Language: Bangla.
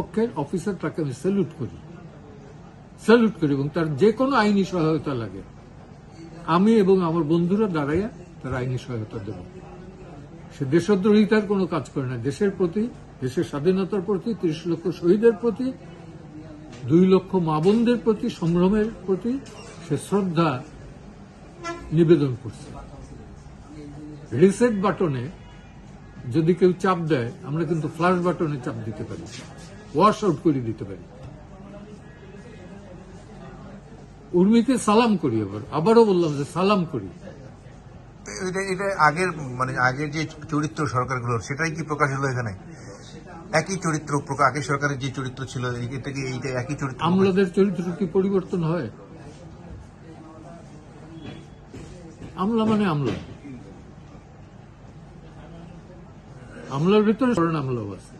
পক্ষের অফিসার তাকে আমি স্যালুট করি। স্যালুট করি এবং তার যে কোনো আইনি সহায়তা লাগে। আমি এবং আমার বন্ধুরা দাঁড়াইয়া তার আইনি সহায়তা দেব। সে দেশদ্রোহিতার কোনো কাজ করে না। দেশের প্রতি, দেশের স্বাধীনতার প্রতি, ত্রিশ লক্ষ শহীদের প্রতি, দুই লক্ষ মা বোনদের প্রতি সম্ভ্রমের প্রতি সে শ্রদ্ধা নিবেদন করছে। রিসেট বাটনে যদি কেউ চাপ দেয় আমরা কিন্তু ফ্লাশ বাটনে চাপ দিতে পারি। ওয়াশ আউট করে দিতে পারি। উর্মিকে সালাম করি আবার। আবারও বললাম যে সালাম করি। এটা আগের মানে আগের যে চরিত্র সরকারগুলোর সেটাই কি প্রকাশ হলো এখানে? একই চরিত্র আগের সরকারের যে চরিত্র ছিল এটা কি এইটা একই চরিত্র? আমলাদের চরিত্র কি পরিবর্তন হয়? আমলা মানে আমলা। আমলার ভিতরে স্মরণ আমলাও আছে